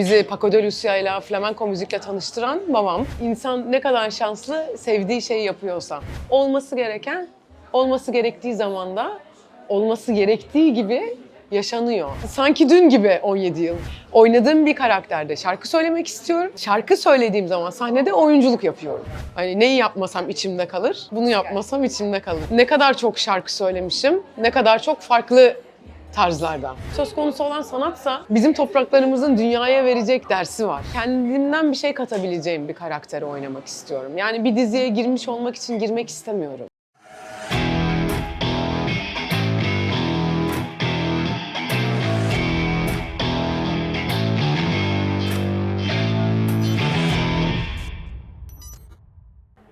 Bizi Paco de Lucia ile flamenco müzikle tanıştıran babam. İnsan ne kadar şanslı sevdiği şeyi yapıyorsa. Olması gereken, olması gerektiği zamanda, olması gerektiği gibi yaşanıyor. Sanki dün gibi 17 yıl. Oynadığım bir karakterde şarkı söylemek istiyorum. Şarkı söylediğim zaman sahnede oyunculuk yapıyorum. Hani neyi yapmasam içimde kalır, bunu yapmasam içimde kalır. Ne kadar çok şarkı söylemişim, ne kadar çok farklı tarzlarda. Söz konusu olan sanatsa bizim topraklarımızın dünyaya verecek dersi var. Kendimden bir şey katabileceğim bir karakteri oynamak istiyorum. Yani bir diziye girmiş olmak için girmek istemiyorum.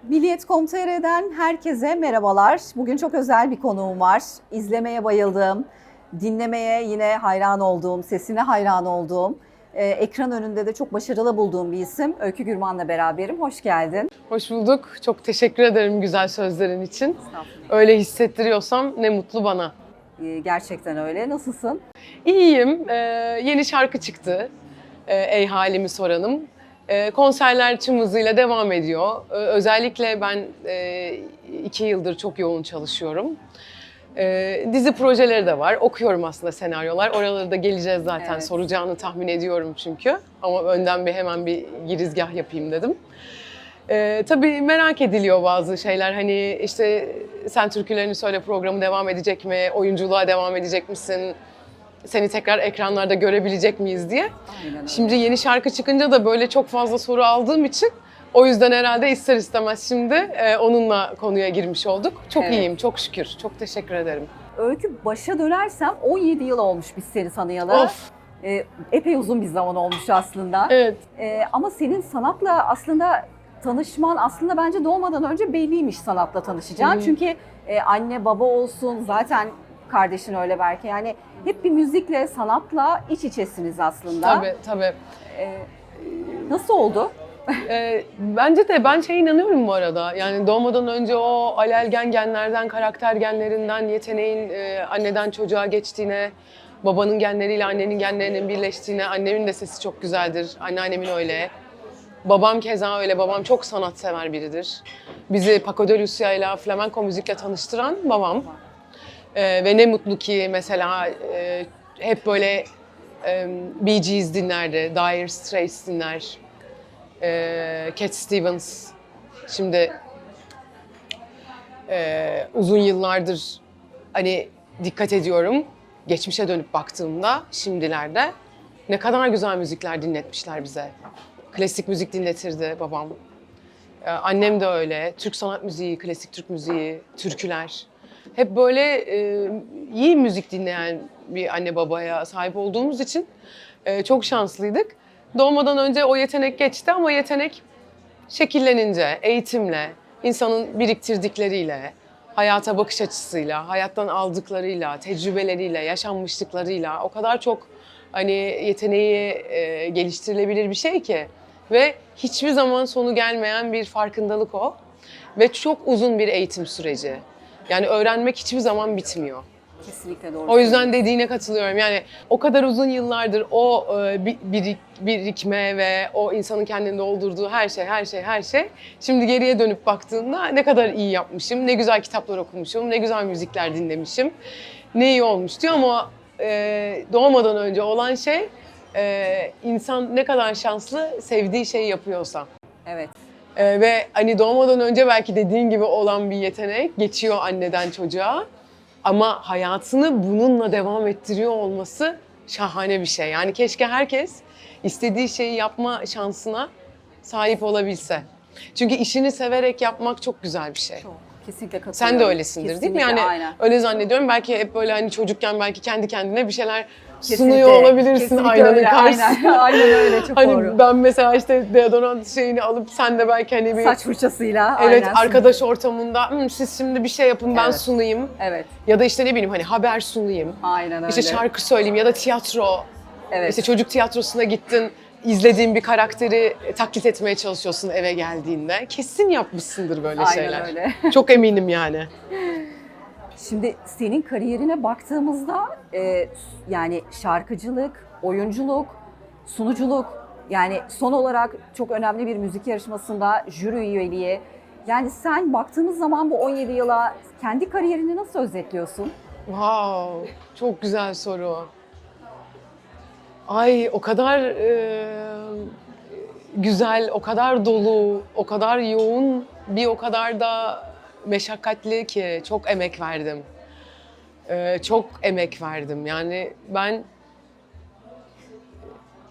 Milliyet.com.tr'den herkese merhabalar. Bugün çok özel bir konuğum var. İzlemeye bayıldığım, dinlemeye yine hayran olduğum, sesine hayran olduğum, e, ekran önünde de çok başarılı bulduğum bir isim. Öykü Gürman'la beraberim. Hoş geldin. Hoş bulduk. Çok teşekkür ederim güzel sözlerin için. Öyle hissettiriyorsam ne mutlu bana. E, gerçekten öyle. Nasılsın? İyiyim. Ee, yeni şarkı çıktı. Ee, Ey halimi soranım. Ee, konserler tüm hızıyla devam ediyor. Ee, özellikle ben e, iki yıldır çok yoğun çalışıyorum. Ee, dizi projeleri de var. Okuyorum aslında senaryolar. Oralara da geleceğiz zaten. Evet. Soracağını tahmin ediyorum çünkü. Ama önden bir hemen bir girizgah yapayım dedim. Ee, tabii merak ediliyor bazı şeyler. Hani işte sen türkülerini söyle programı devam edecek mi? Oyunculuğa devam edecek misin? Seni tekrar ekranlarda görebilecek miyiz diye. Aynen öyle. Şimdi yeni şarkı çıkınca da böyle çok fazla soru aldığım için o yüzden herhalde ister istemez şimdi e, onunla konuya girmiş olduk. Çok Evet. iyiyim, çok şükür. Çok teşekkür ederim. Öykü başa dönersem 17 yıl olmuş biz seni tanıyalı. Of, E, epey uzun bir zaman olmuş aslında. evet. Ee, ama senin sanatla aslında tanışman aslında bence doğmadan önce belliymiş sanatla tanışacağın. Hı. Çünkü e, anne baba olsun zaten kardeşin öyle belki yani hep bir müzikle sanatla iç içesiniz aslında. Tabii, tabii. Ee, nasıl oldu? Ee, bence de ben şey inanıyorum bu arada. Yani doğmadan önce o alelgen genlerden, karakter genlerinden, yeteneğin e, anneden çocuğa geçtiğine, babanın genleriyle annenin genlerinin birleştiğine, annemin de sesi çok güzeldir, anneannemin öyle. Babam keza öyle, babam çok sanatsever biridir. Bizi Paco de Lucia ile flamenco müzikle tanıştıran babam. Ee, ve ne mutlu ki mesela e, hep böyle e, Bee Gees dinlerdi, Dire Straits dinler, e, Cat Stevens. Şimdi e, uzun yıllardır hani dikkat ediyorum. Geçmişe dönüp baktığımda şimdilerde ne kadar güzel müzikler dinletmişler bize. Klasik müzik dinletirdi babam. E, annem de öyle. Türk sanat müziği, klasik Türk müziği, türküler. Hep böyle e, iyi müzik dinleyen bir anne babaya sahip olduğumuz için e, çok şanslıydık. Doğmadan önce o yetenek geçti ama yetenek şekillenince, eğitimle, insanın biriktirdikleriyle, hayata bakış açısıyla, hayattan aldıklarıyla, tecrübeleriyle, yaşanmışlıklarıyla o kadar çok hani yeteneği e, geliştirilebilir bir şey ki ve hiçbir zaman sonu gelmeyen bir farkındalık o ve çok uzun bir eğitim süreci. Yani öğrenmek hiçbir zaman bitmiyor. Kesinlikle doğru. O yüzden dediğine katılıyorum. Yani o kadar uzun yıllardır o e, bi- birik, birikme ve o insanın kendini doldurduğu her şey, her şey, her şey. Şimdi geriye dönüp baktığında ne kadar iyi yapmışım, ne güzel kitaplar okumuşum, ne güzel müzikler dinlemişim, ne iyi olmuş diyor ama e, doğmadan önce olan şey e, insan ne kadar şanslı sevdiği şeyi yapıyorsa. Evet. Ee, ve hani doğmadan önce belki dediğin gibi olan bir yetenek geçiyor anneden çocuğa. Ama hayatını bununla devam ettiriyor olması şahane bir şey. Yani keşke herkes istediği şeyi yapma şansına sahip olabilse. Çünkü işini severek yapmak çok güzel bir şey. Çok. Kesinlikle katılıyorum. Sen de öylesindir değil mi? Kesinlikle, Yani aynen. öyle zannediyorum. Belki hep böyle hani çocukken belki kendi kendine bir şeyler Kesinlikle, sunuyor olabilirsin kesinlikle aynanın öyle, karşısında. Aynen, aynen öyle çok Hani doğru. ben mesela işte deodorant şeyini alıp sen de belki hani bir Saç fırçasıyla. Evet aynen. arkadaş ortamında "Hmm, siz şimdi bir şey yapın ben Evet. sunayım. Evet. Ya da işte ne bileyim hani haber sunayım. Aynen öyle. İşte şarkı söyleyeyim ya da tiyatro. Evet. İşte çocuk tiyatrosuna gittin. izlediğin bir karakteri taklit etmeye çalışıyorsun eve geldiğinde. Kesin yapmışsındır böyle Aynen şeyler. öyle. Çok eminim yani. Şimdi senin kariyerine baktığımızda e, yani şarkıcılık, oyunculuk, sunuculuk, yani son olarak çok önemli bir müzik yarışmasında jüri üyeliği. Yani sen baktığımız zaman bu 17 yıla kendi kariyerini nasıl özetliyorsun? Wow, çok güzel soru. Ay o kadar e, güzel, o kadar dolu, o kadar yoğun, bir o kadar da meşakkatli ki çok emek verdim. E, çok emek verdim. Yani ben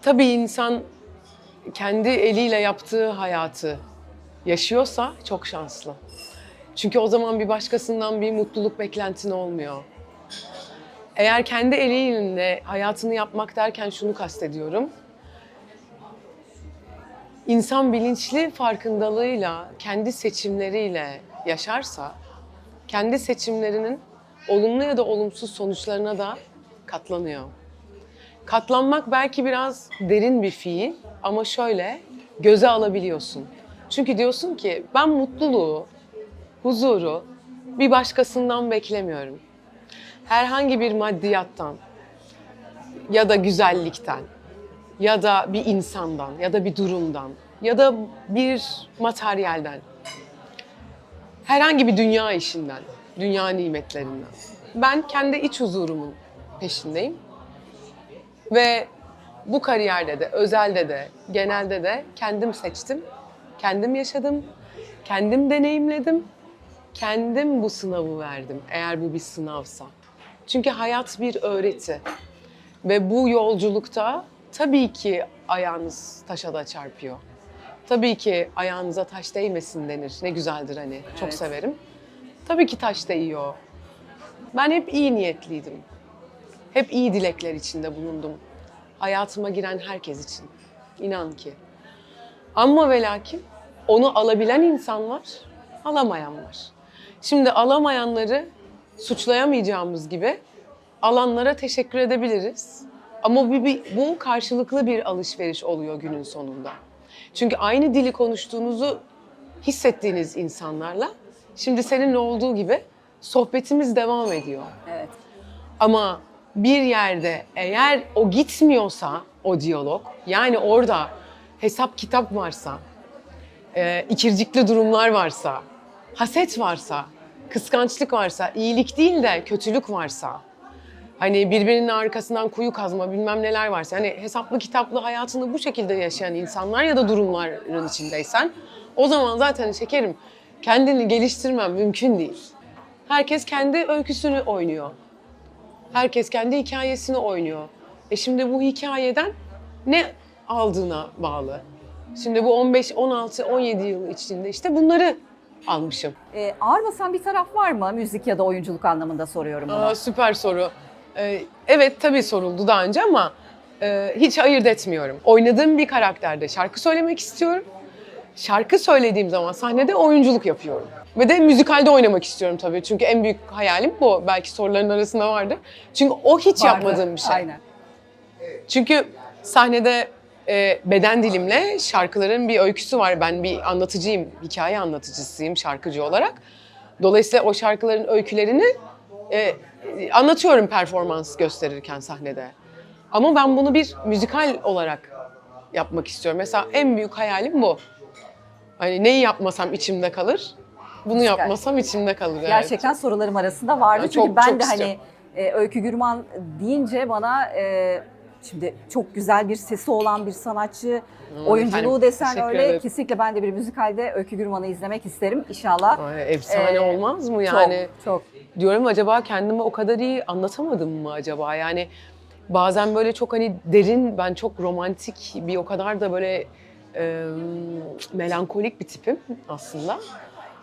tabii insan kendi eliyle yaptığı hayatı yaşıyorsa çok şanslı. Çünkü o zaman bir başkasından bir mutluluk beklentin olmuyor. Eğer kendi eliyle hayatını yapmak derken şunu kastediyorum. İnsan bilinçli farkındalığıyla, kendi seçimleriyle yaşarsa, kendi seçimlerinin olumlu ya da olumsuz sonuçlarına da katlanıyor. Katlanmak belki biraz derin bir fiil ama şöyle göze alabiliyorsun. Çünkü diyorsun ki ben mutluluğu, huzuru bir başkasından beklemiyorum herhangi bir maddiyattan ya da güzellikten ya da bir insandan ya da bir durumdan ya da bir materyalden herhangi bir dünya işinden, dünya nimetlerinden. Ben kendi iç huzurumun peşindeyim. Ve bu kariyerde de, özelde de, genelde de kendim seçtim. Kendim yaşadım. Kendim deneyimledim. Kendim bu sınavı verdim eğer bu bir sınavsa. Çünkü hayat bir öğreti. Ve bu yolculukta tabii ki ayağınız taşa da çarpıyor. Tabii ki ayağınıza taş değmesin denir. Ne güzeldir hani. Çok Evet. severim. Tabii ki taş değiyor. Ben hep iyi niyetliydim. Hep iyi dilekler içinde bulundum. Hayatıma giren herkes için. İnan ki. Ama ve lakin onu alabilen insan var, alamayan var. Şimdi alamayanları suçlayamayacağımız gibi alanlara teşekkür edebiliriz. Ama bu, bu karşılıklı bir alışveriş oluyor günün sonunda. Çünkü aynı dili konuştuğunuzu hissettiğiniz insanlarla şimdi seninle olduğu gibi sohbetimiz devam ediyor. Evet. Ama bir yerde eğer o gitmiyorsa o diyalog, yani orada hesap kitap varsa, e, ikircikli durumlar varsa, haset varsa, kıskançlık varsa, iyilik değil de kötülük varsa, hani birbirinin arkasından kuyu kazma bilmem neler varsa, hani hesaplı kitaplı hayatını bu şekilde yaşayan insanlar ya da durumların içindeysen, o zaman zaten şekerim kendini geliştirmen mümkün değil. Herkes kendi öyküsünü oynuyor. Herkes kendi hikayesini oynuyor. E şimdi bu hikayeden ne aldığına bağlı. Şimdi bu 15, 16, 17 yıl içinde işte bunları almışım. Ee, ağır basan bir taraf var mı müzik ya da oyunculuk anlamında soruyorum bunu. Aa, süper soru. Ee, evet tabii soruldu daha önce ama e, hiç ayırt etmiyorum. Oynadığım bir karakterde şarkı söylemek istiyorum. Şarkı söylediğim zaman sahnede oyunculuk yapıyorum. Ve de müzikalde oynamak istiyorum tabii. Çünkü en büyük hayalim bu. Belki soruların arasında vardı. Çünkü o hiç Vardı. yapmadığım bir şey. Aynen. Çünkü sahnede e, beden dilimle şarkıların bir öyküsü var. Ben bir anlatıcıyım, hikaye anlatıcısıyım şarkıcı olarak. Dolayısıyla o şarkıların öykülerini e, anlatıyorum performans gösterirken sahnede. Ama ben bunu bir müzikal olarak yapmak istiyorum. Mesela en büyük hayalim bu. Hani neyi yapmasam içimde kalır, bunu yapmasam içimde kalır. Gerçekten sorularım arasında vardı. Ya Çünkü çok- ben çok de hani e, Öykü Gürman deyince bana e, şimdi çok güzel bir sesi olan bir sanatçı, oyunculuğu efendim, desen öyle. ederim. Kesinlikle ben de bir müzikalde Öykü Gürman'ı izlemek isterim inşallah. Ay, efsane Ee, olmaz mı yani? Çok, çok. Diyorum acaba kendimi o kadar iyi anlatamadım mı acaba? Yani bazen böyle çok hani derin, ben çok romantik bir o kadar da böyle e, melankolik bir tipim aslında.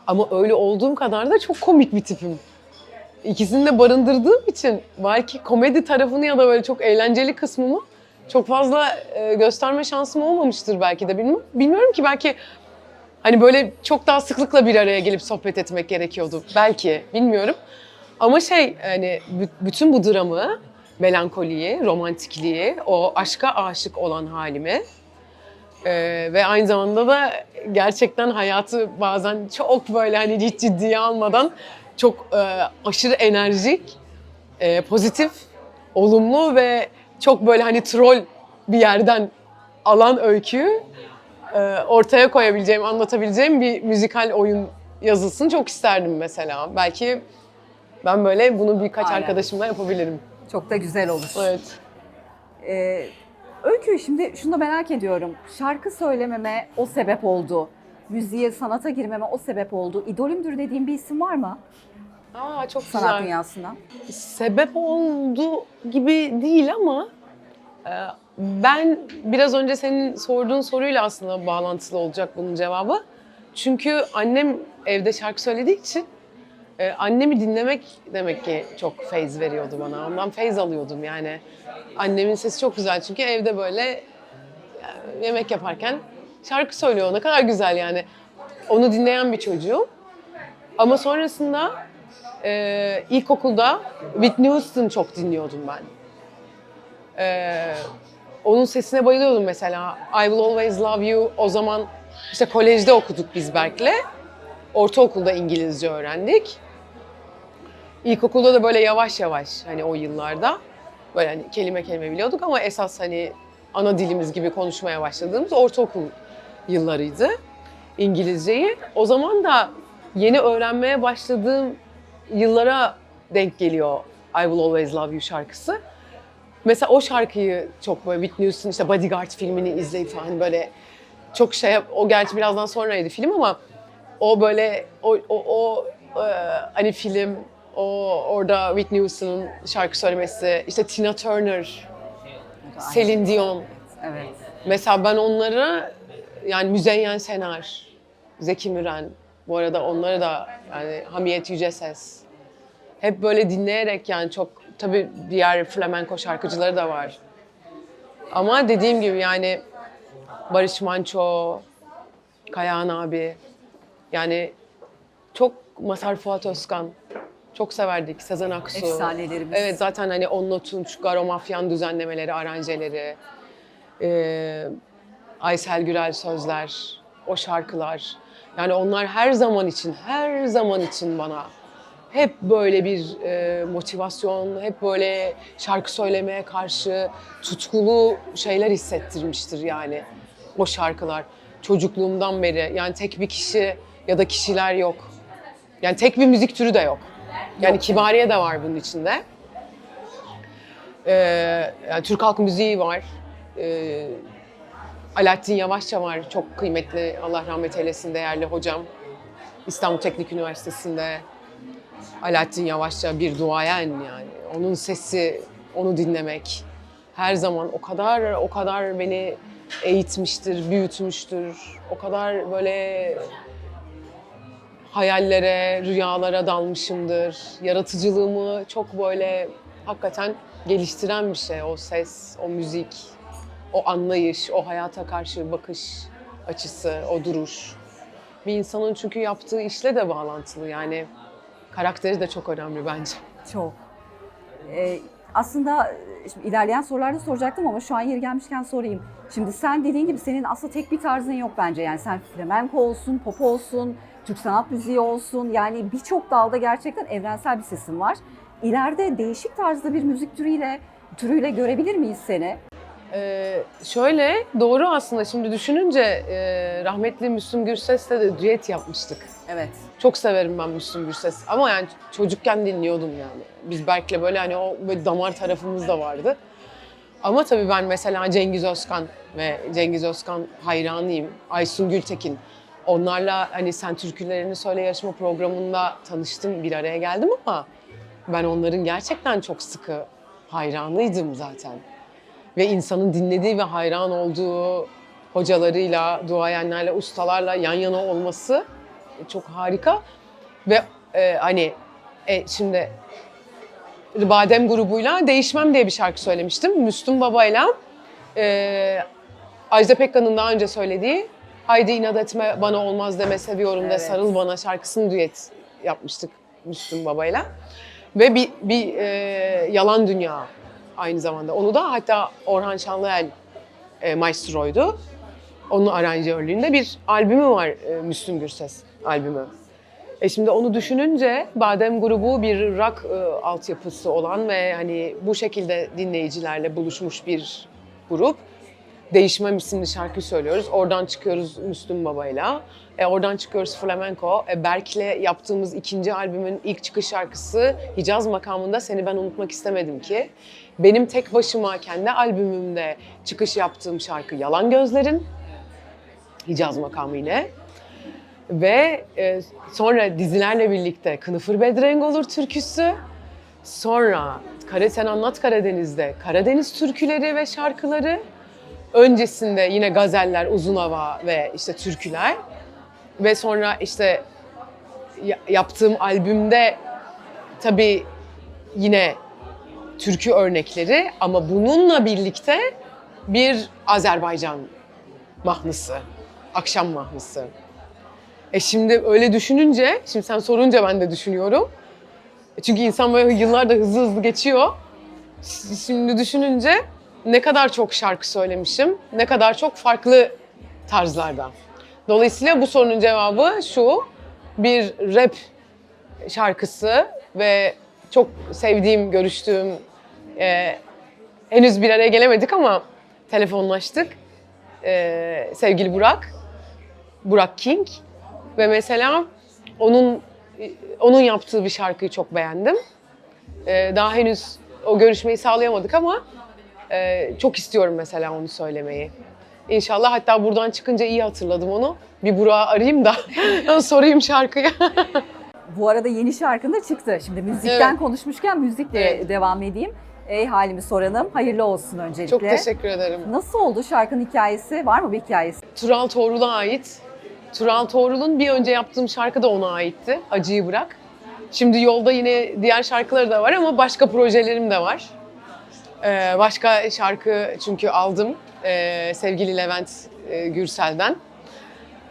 Ama öyle olduğum kadar da çok komik bir tipim. İkisini de barındırdığım için belki komedi tarafını ya da böyle çok eğlenceli kısmımı çok fazla e, gösterme şansım olmamıştır belki de bilmiyorum. Bilmiyorum ki belki Hani böyle çok daha sıklıkla bir araya gelip sohbet etmek gerekiyordu. Belki, bilmiyorum. Ama şey hani bü- bütün bu dramı, melankoliyi, romantikliği, o aşka aşık olan halimi e, ve aynı zamanda da gerçekten hayatı bazen çok böyle hani hiç ciddiye almadan çok e, aşırı enerjik, e, pozitif, olumlu ve çok böyle hani troll bir yerden alan öykü e, ortaya koyabileceğim, anlatabileceğim bir müzikal oyun yazılsın çok isterdim mesela. Belki ben böyle bunu birkaç Aynen. arkadaşımla yapabilirim. Çok da güzel olur. Evet. Ee, Öykü şimdi şunu da merak ediyorum. Şarkı söylememe o sebep oldu. Müziğe, sanata girmeme o sebep oldu. İdolümdür dediğin bir isim var mı Aa çok sanat güzel. dünyasına? sebep oldu gibi değil ama e, ben biraz önce senin sorduğun soruyla aslında bağlantılı olacak bunun cevabı. Çünkü annem evde şarkı söylediği için e, annemi dinlemek demek ki çok feyz veriyordu bana. Ondan feyz alıyordum yani. Annemin sesi çok güzel çünkü evde böyle yemek yaparken şarkı söylüyor. Ne kadar güzel yani. Onu dinleyen bir çocuğum. Ama sonrasında ee, ilkokulda Whitney Houston çok dinliyordum ben. Ee, onun sesine bayılıyordum mesela. I Will Always Love You. O zaman işte kolejde okuduk biz Berk'le. Ortaokulda İngilizce öğrendik. İlkokulda da böyle yavaş yavaş hani o yıllarda böyle hani kelime kelime biliyorduk ama esas hani ana dilimiz gibi konuşmaya başladığımız ortaokul yıllarıydı İngilizceyi. O zaman da yeni öğrenmeye başladığım yıllara denk geliyor I Will Always Love You şarkısı. Mesela o şarkıyı çok böyle Whitney Houston işte Bodyguard filmini izleyip falan böyle çok şey o gerçi birazdan sonraydı film ama o böyle o o, o e, hani film o orada Whitney Houston'ın şarkı söylemesi işte Tina Turner, Celine Dion Evet. Mesela ben onları yani Müzeyyen Senar, Zeki Müren, bu arada onları da yani Hamiyet Yüceses. Hep böyle dinleyerek yani çok tabii diğer flamenko şarkıcıları da var. Ama dediğim gibi yani Barış Manço, Kayahan abi yani çok Masar Fuat Özkan çok severdik. Sezen Aksu. Efsanelerimiz. Evet zaten hani Onno Tunç, Garo Mafyan düzenlemeleri, aranjeleri, e, Aysel Gürel sözler, o şarkılar. Yani onlar her zaman için, her zaman için bana hep böyle bir e, motivasyon, hep böyle şarkı söylemeye karşı tutkulu şeyler hissettirmiştir yani o şarkılar. Çocukluğumdan beri yani tek bir kişi ya da kişiler yok. Yani tek bir müzik türü de yok. Yani kibariye de var bunun içinde. Ee, yani Türk halk müziği var. Ee, Alaaddin Yavaşça var. Çok kıymetli, Allah rahmet eylesin değerli hocam. İstanbul Teknik Üniversitesi'nde Alaaddin Yavaşça bir duayen yani. Onun sesi, onu dinlemek her zaman o kadar o kadar beni eğitmiştir, büyütmüştür. O kadar böyle hayallere, rüyalara dalmışımdır. Yaratıcılığımı çok böyle hakikaten geliştiren bir şey. O ses, o müzik, o anlayış, o hayata karşı bakış açısı, o duruş. Bir insanın çünkü yaptığı işle de bağlantılı. Yani karakteri de çok önemli bence. Çok. Ee, aslında e, şimdi ilerleyen sorularda soracaktım ama şu an yeri gelmişken sorayım. Şimdi sen dediğin gibi senin aslında tek bir tarzın yok bence. Yani sen flamenko olsun, pop olsun, Türk sanat müziği olsun. Yani birçok dalda gerçekten evrensel bir sesin var. İleride değişik tarzda bir müzik türüyle türüyle görebilir miyiz seni? Ee, şöyle doğru aslında şimdi düşününce e, rahmetli Müslüm Gürses'le de düet yapmıştık. Evet. Çok severim ben Müslüm Gürses ama yani çocukken dinliyordum yani. Biz Berk'le böyle hani o böyle damar tarafımız da vardı. Ama tabii ben mesela Cengiz Özkan ve Cengiz Özkan hayranıyım. Aysun Gültekin. Onlarla hani Sen Türkülerini Söyle yarışma programında tanıştım, bir araya geldim ama ben onların gerçekten çok sıkı hayranıydım zaten. Ve insanın dinlediği ve hayran olduğu hocalarıyla, duayenlerle, ustalarla yan yana olması çok harika. Ve e, hani e, şimdi Badem grubuyla Değişmem diye bir şarkı söylemiştim. Müslüm Baba'yla e, Ajda Pekkan'ın daha önce söylediği Haydi inat etme bana olmaz deme seviyorum de Evet. sarıl bana şarkısını düet yapmıştık Müslüm Baba'yla. Ve bir, bir e, yalan dünya aynı zamanda. Onu da hatta Orhan Şanlıel e, maestroydu. Onun aranjörlüğünde bir albümü var e, Müslüm Gürses albümü. E şimdi onu düşününce Badem grubu bir rock e, altyapısı olan ve hani bu şekilde dinleyicilerle buluşmuş bir grup. Değişmem isimli şarkı söylüyoruz. Oradan çıkıyoruz Müslüm Baba'yla. E, oradan çıkıyoruz Flamenco. E, Berk'le yaptığımız ikinci albümün ilk çıkış şarkısı Hicaz makamında Seni Ben Unutmak istemedim ki. Benim tek başıma kendi albümümde çıkış yaptığım şarkı Yalan Gözlerin. Hicaz makamı ile. Ve e, sonra dizilerle birlikte Kınıfır Bedrenk olur türküsü. Sonra Kare Sen Anlat Karadeniz'de Karadeniz türküleri ve şarkıları. Öncesinde yine gazeller, uzun hava ve işte türküler. Ve sonra işte ya- yaptığım albümde tabii yine türkü örnekleri ama bununla birlikte bir Azerbaycan mahnısı, akşam mahnısı. E şimdi öyle düşününce, şimdi sen sorunca ben de düşünüyorum. E Çünkü insan böyle yıllar da hızlı hızlı geçiyor. Şimdi düşününce ne kadar çok şarkı söylemişim, ne kadar çok farklı tarzlarda. Dolayısıyla bu sorunun cevabı şu, bir rap şarkısı ve çok sevdiğim, görüştüğüm, e, henüz bir araya gelemedik ama telefonlaştık. E, sevgili Burak, Burak King ve mesela onun onun yaptığı bir şarkıyı çok beğendim. Ee, daha henüz o görüşmeyi sağlayamadık ama e, çok istiyorum mesela onu söylemeyi. İnşallah hatta buradan çıkınca iyi hatırladım onu. Bir Burak'ı arayayım da sorayım şarkıyı. Bu arada yeni şarkın da çıktı. Şimdi müzikten Evet. konuşmuşken müzikle Evet. devam edeyim. Ey halimi soranım. Hayırlı olsun öncelikle. çok teşekkür ederim. Nasıl oldu şarkının hikayesi? Var mı bir hikayesi? Tural Toğrul'a ait. Tural Toğrul'un bir önce yaptığım şarkı da ona aitti. Acıyı Bırak. Şimdi yolda yine diğer şarkıları da var ama başka projelerim de var. Ee, başka şarkı çünkü aldım ee, sevgili Levent e, Gürsel'den.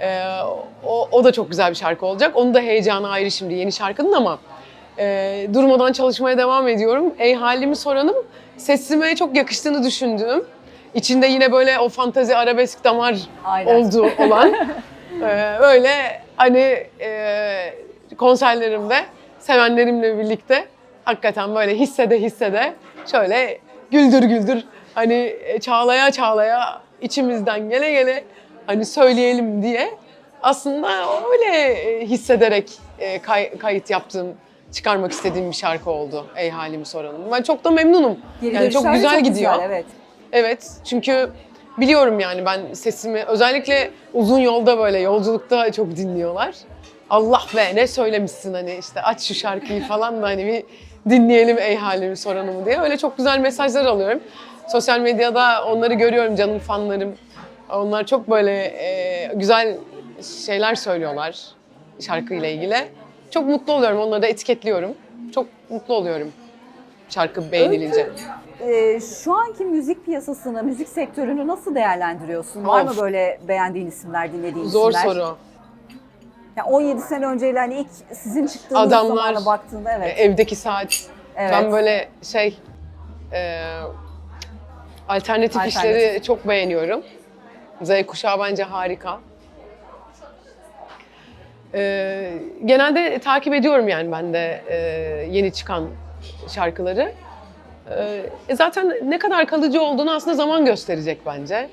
Ee, o, o da çok güzel bir şarkı olacak. Onun da heyecanı ayrı şimdi yeni şarkının ama e, durmadan çalışmaya devam ediyorum. Ey halimi soranım sesime çok yakıştığını düşündüğüm. İçinde yine böyle o fantazi arabesk damar Aynen. olduğu olan e, öyle hani e, konserlerimde sevenlerimle birlikte hakikaten böyle hissede hissede şöyle güldür güldür hani e, çağlaya çağlaya içimizden gele gele hani söyleyelim diye aslında öyle e, hissederek e, kay- kayıt yaptığım çıkarmak istediğim bir şarkı oldu. Ey halimi soralım. Ben çok da memnunum. Geri yani çok güzel gidiyor. Güzel, evet. Evet çünkü biliyorum yani ben sesimi özellikle uzun yolda böyle yolculukta çok dinliyorlar. Allah be ne söylemişsin hani işte aç şu şarkıyı falan da hani bir dinleyelim ey halimi soranımı diye. Öyle çok güzel mesajlar alıyorum. Sosyal medyada onları görüyorum canım fanlarım. Onlar çok böyle e, güzel şeyler söylüyorlar şarkıyla ilgili. Çok mutlu oluyorum onları da etiketliyorum. Çok mutlu oluyorum şarkı beğenilince. Ee, şu anki müzik piyasasını, müzik sektörünü nasıl değerlendiriyorsun? Var mı Of. böyle beğendiğin isimler, dinlediğin Zor isimler? soru. Yani 17 sene önceyle hani ilk sizin çıktığınız Adamlar, zamana baktığında evet. Evdeki saat. evet. Ben böyle şey e, alternatif, Alternatif. işleri çok beğeniyorum. Z kuşağı bence harika. E, genelde takip ediyorum yani ben de e, yeni çıkan şarkıları. E, zaten ne kadar kalıcı olduğunu aslında zaman gösterecek bence.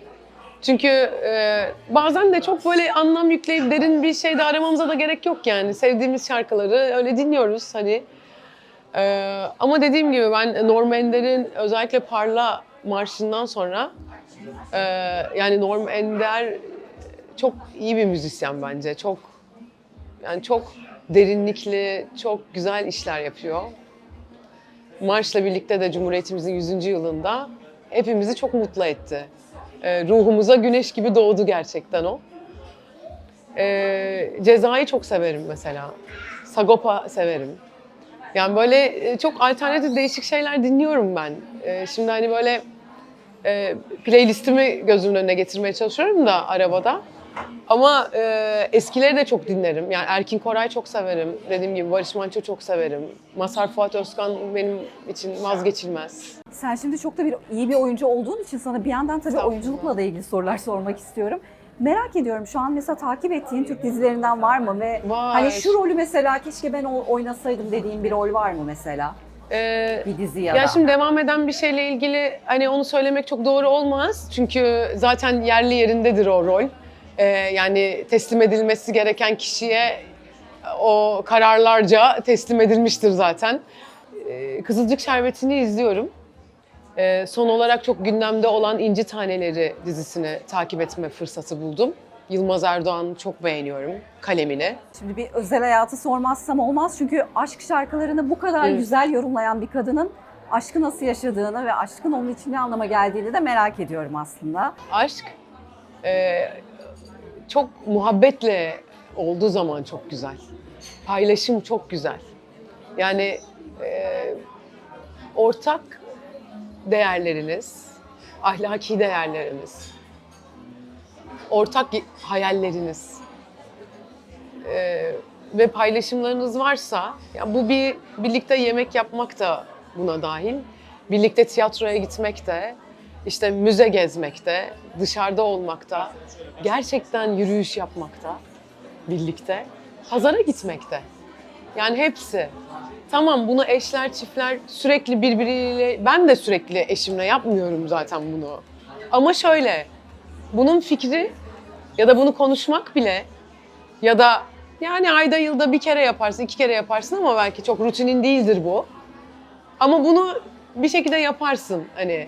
Çünkü e, bazen de çok böyle anlam yükleyip derin bir şey de aramamıza da gerek yok yani. Sevdiğimiz şarkıları öyle dinliyoruz hani. Ee, ama dediğim gibi ben Norm Ender'in özellikle Parla Marşı'ndan sonra e, yani Norm Ender çok iyi bir müzisyen bence. Çok yani çok derinlikli, çok güzel işler yapıyor. Marş'la birlikte de Cumhuriyetimizin 100. yılında hepimizi çok mutlu etti. Ee, ruhumuza güneş gibi doğdu gerçekten o. Ee, Ceza'yı çok severim mesela. Sagopa severim. Yani böyle e, çok alternatif değişik şeyler dinliyorum ben. E, Şimdi hani böyle e, playlistimi gözümün önüne getirmeye çalışıyorum da arabada. Ama e, eskileri de çok dinlerim. Yani Erkin Koray çok severim. Dediğim gibi Barış Manço çok severim. Mazhar Fuat Özkan benim için vazgeçilmez. Sen şimdi çok da bir iyi bir oyuncu olduğun için sana bir yandan tabii oyunculukla da ilgili sorular sormak istiyorum. Merak ediyorum şu an mesela takip ettiğin Türk dizilerinden var mı ve Var. hani şu rolü mesela keşke ben oynasaydım dediğin bir rol var mı mesela? Ee, Bir dizi ya, ya şimdi devam eden bir şeyle ilgili hani onu söylemek çok doğru olmaz. Çünkü zaten yerli yerindedir o rol. Ee, yani teslim edilmesi gereken kişiye o kararlarca teslim edilmiştir zaten. Ee, Kızılcık Şerbeti'ni izliyorum. Ee, son olarak çok gündemde olan İnci Taneleri dizisini takip etme fırsatı buldum. Yılmaz Erdoğan'ı çok beğeniyorum kalemini. Şimdi bir özel hayatı sormazsam olmaz çünkü aşk şarkılarını bu kadar Evet. güzel yorumlayan bir kadının aşkı nasıl yaşadığını ve aşkın onun için ne anlama geldiğini de merak ediyorum aslında. Aşk e, çok muhabbetle olduğu zaman çok güzel. Paylaşım çok güzel. Yani e, ortak değerleriniz, ahlaki değerleriniz, ortak hayalleriniz e, ve paylaşımlarınız varsa, ya bu bir birlikte yemek yapmak da buna dahil, birlikte tiyatroya gitmek de, işte müze gezmekte, dışarıda olmakta, gerçekten yürüyüş yapmakta, birlikte, pazara gitmekte. Yani hepsi. Tamam bunu eşler, çiftler sürekli birbiriyle, ben de sürekli eşimle yapmıyorum zaten bunu. Ama şöyle, bunun fikri ya da bunu konuşmak bile ya da yani ayda yılda bir kere yaparsın, iki kere yaparsın ama belki çok rutinin değildir bu. Ama bunu bir şekilde yaparsın hani.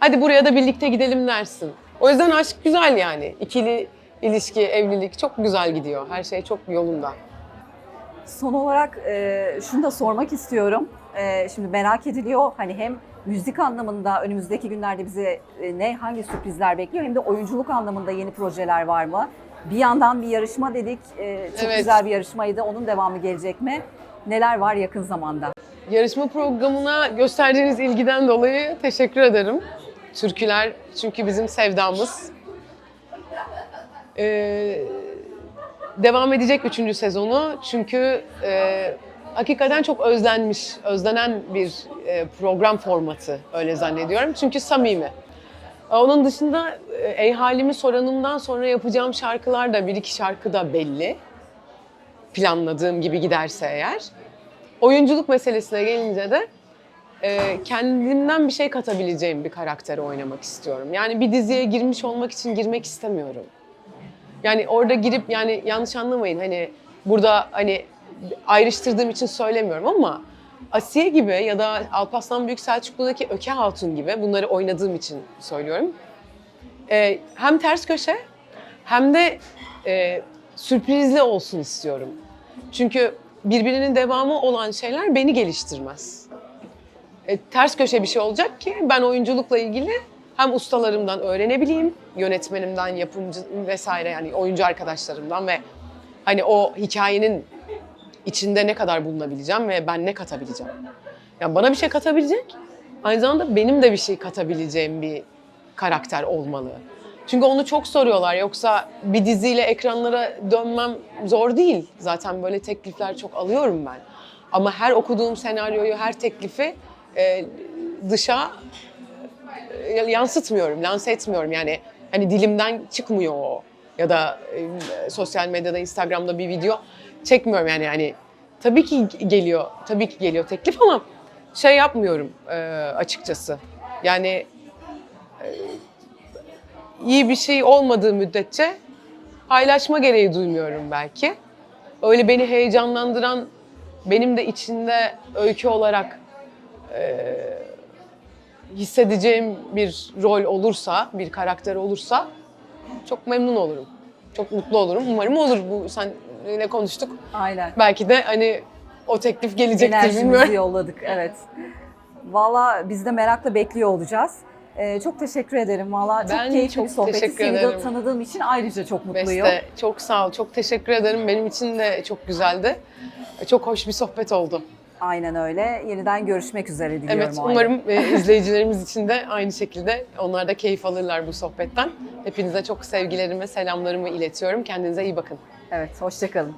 Hadi buraya da birlikte gidelim dersin. O yüzden aşk güzel yani. İkili ilişki, evlilik çok güzel gidiyor. Her şey çok yolunda. Son olarak e, şunu da sormak istiyorum. E, şimdi merak ediliyor hani hem müzik anlamında önümüzdeki günlerde bize e, ne hangi sürprizler bekliyor hem de oyunculuk anlamında yeni projeler var mı? Bir yandan bir yarışma dedik. E, çok Evet. güzel bir yarışmaydı. Onun devamı gelecek mi? Neler var yakın zamanda? Yarışma programına gösterdiğiniz ilgiden dolayı teşekkür ederim. Türküler çünkü bizim sevdamız. Ee, devam edecek üçüncü sezonu çünkü e, hakikaten çok özlenmiş, özlenen bir e, program formatı öyle zannediyorum. Çünkü samimi. Onun dışında e, Ey Halimi Soranım'dan sonra yapacağım şarkılar da bir iki şarkı da belli. Planladığım gibi giderse eğer. Oyunculuk meselesine gelince de e, kendimden bir şey katabileceğim bir karakteri oynamak istiyorum. Yani bir diziye girmiş olmak için girmek istemiyorum. Yani orada girip yani yanlış anlamayın hani burada hani ayrıştırdığım için söylemiyorum ama Asiye gibi ya da Alparslan Büyük Selçuklu'daki Öke Hatun gibi bunları oynadığım için söylüyorum. E, hem ters köşe hem de e, sürprizli olsun istiyorum. Çünkü birbirinin devamı olan şeyler beni geliştirmez. E, ters köşe bir şey olacak ki ben oyunculukla ilgili hem ustalarımdan öğrenebileyim, yönetmenimden, yapımcı vesaire yani oyuncu arkadaşlarımdan ve hani o hikayenin içinde ne kadar bulunabileceğim ve ben ne katabileceğim. Yani bana bir şey katabilecek, aynı zamanda benim de bir şey katabileceğim bir karakter olmalı. Çünkü onu çok soruyorlar. Yoksa bir diziyle ekranlara dönmem zor değil. Zaten böyle teklifler çok alıyorum ben. Ama her okuduğum senaryoyu, her teklifi e, dışa e, yansıtmıyorum, lanse etmiyorum. Yani hani dilimden çıkmıyor o. Ya da e, sosyal medyada, Instagram'da bir video çekmiyorum yani. yani tabii ki geliyor, tabii ki geliyor teklif ama şey yapmıyorum e, açıkçası. Yani iyi bir şey olmadığı müddetçe paylaşma gereği duymuyorum belki. Öyle beni heyecanlandıran, benim de içinde öykü olarak e, hissedeceğim bir rol olursa, bir karakter olursa çok memnun olurum. Çok mutlu olurum. Umarım olur bu senle konuştuk. Aynen. Belki de hani o teklif gelecektir Enerjimizi bilmiyorum. yolladık. Evet. Valla biz de merakla bekliyor olacağız. Ee, çok teşekkür ederim. Valla çok Ben keyifli çok bir sohbetti. teşekkür Seni de ederim. tanıdığım için ayrıca çok mutluyum. Beste çok sağ ol. Çok teşekkür ederim. Benim için de çok güzeldi. Çok hoş bir sohbet oldu. Aynen öyle. Yeniden görüşmek üzere diliyorum. Evet, umarım e, izleyicilerimiz için de aynı şekilde onlar da keyif alırlar bu sohbetten. Hepinize çok sevgilerimi, selamlarımı iletiyorum. Kendinize iyi bakın. Evet, hoşçakalın.